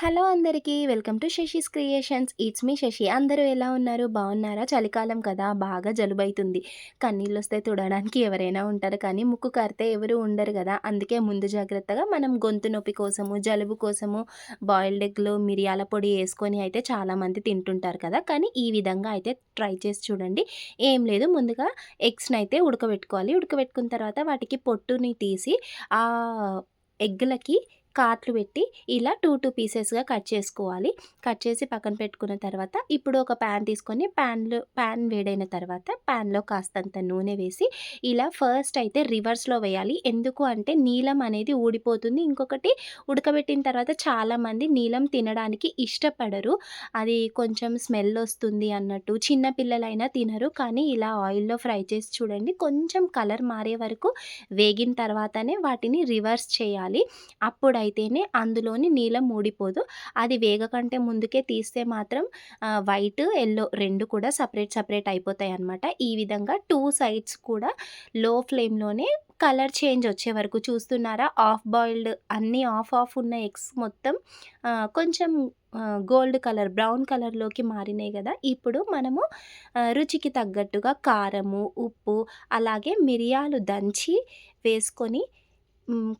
Hello అందరికీ welcome to Sashi's creations. It's me Sashi. అందరూ ఎలా ఉన్నారు? బాగున్నారా? చలికాలం కదా బాగా జలుబైతుంది. కన్నీళ్ళు వస్తే తుడడానికి ఎవరైనా ఉంటారు కానీ ముక్కు కరితే ఎవరు ఉండరు కదా. అందుకే ముందు జాగ్రత్తగా మనం గొంతు నొప్పి కోసము జలుబు కోసము బాయిల్డ్ ఎగ్లో మిరియాల పొడి వేసుకొని అయితే చాలామంది తింటుంటారు కదా. కానీ ఈ విధంగా అయితే ట్రై చేసి చూడండి. ఏం లేదు ముందుగా ఎగ్స్ని అయితే ఉడకబెట్టుకోవాలి. ఉడకబెట్టుకున్న తర్వాత వాటికి పొట్టుని తీసి ఆ ఎగ్లకి కాట్లు పెట్టి ఇలా టూ టూ పీసెస్గా కట్ చేసుకోవాలి. కట్ చేసి పక్కన పెట్టుకున్న తర్వాత ఇప్పుడు ఒక ప్యాన్ తీసుకొని ప్యాన్లో ప్యాన్ వేడైన తర్వాత ప్యాన్లో కాస్తంత నూనె వేసి ఇలా ఫస్ట్ అయితే రివర్స్లో వేయాలి. ఎందుకు అంటే నీలం అనేది ఊడిపోతుంది. ఇంకొకటి ఉడకబెట్టిన తర్వాత చాలామంది నీలం తినడానికి ఇష్టపడరు. అది కొంచెం స్మెల్ వస్తుంది అన్నట్టు చిన్న పిల్లలైనా తినరు. కానీ ఇలా ఆయిల్లో ఫ్రై చేసి చూడండి కొంచెం కలర్ మారే వరకు వేగిన తర్వాతనే వాటిని రివర్స్ చేయాలి. అప్పుడు అయితేనే అందులోని నీలం ఊడిపోదు. అది వేగకంటే ముందుకే తీస్తే మాత్రం వైట్ ఎల్లో రెండు కూడా సపరేట్ సపరేట్ అయిపోతాయి అన్నమాట. ఈ విధంగా టూ సైడ్స్ కూడా లో ఫ్లేమ్లోనే కలర్ చేంజ్ వచ్చే వరకు చూస్తున్నారా? ఆఫ్ బాయిల్డ్ అన్నీ ఆఫ్ ఆఫ్ ఉన్న ఎగ్స్ మొత్తం కొంచెం గోల్డ్ కలర్ బ్రౌన్ కలర్లోకి మారినాయి కదా. ఇప్పుడు మనము రుచికి తగ్గట్టుగా కారము ఉప్పు అలాగే మిరియాలు దంచి వేసుకొని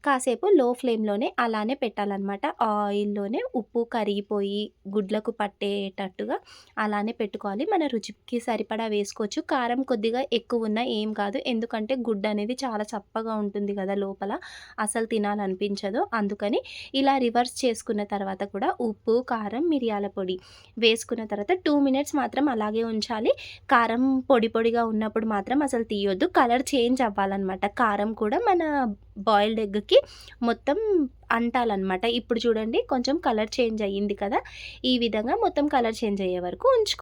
కాసేపు లో ఫ్లేమ్‌లోనే అలానే పెట్టాలన్నమాట ఆయిల్‌లోనే ఉప్పు కరిగిపోయి గుడ్లకు పట్టేటట్టుగా అలానే పెట్టుకోవాలి. మన రుచికి సరిపడా వేసుకోవచ్చు. కారం కొద్దిగా ఎక్కువ ఉన్నా ఏం కాదు. ఎందుకంటే గుడ్డు అనేది చాలా చప్పగా ఉంటుంది కదా లోపల. అసలు తినాలనిపించదు. అందుకని ఇలా రివర్స్ చేసుకున్న తర్వాత కూడా ఉప్పు, కారం, మిరియాల పొడి వేసుకున్న తర్వాత టూ మినిట్స్ మాత్రం అలాగే ఉంచాలి. కారం పొడి పొడిగా ఉన్నప్పుడు మాత్రం అసలు తీయొద్దు. కలర్ చేంజ్ అవ్వాలనమాట. కారం కూడా మన బాయిల్డ్ ఎగ్‌కి మొత్తం అంటాలన్నమాట ఇప్పుడు చూడండి కొంచెం కలర్ చేంజ్ అయ్యింది కదా! ఈ విధంగా మొత్తం కలర్ చేంజ్ అయ్యే వరకు ఉంచుకో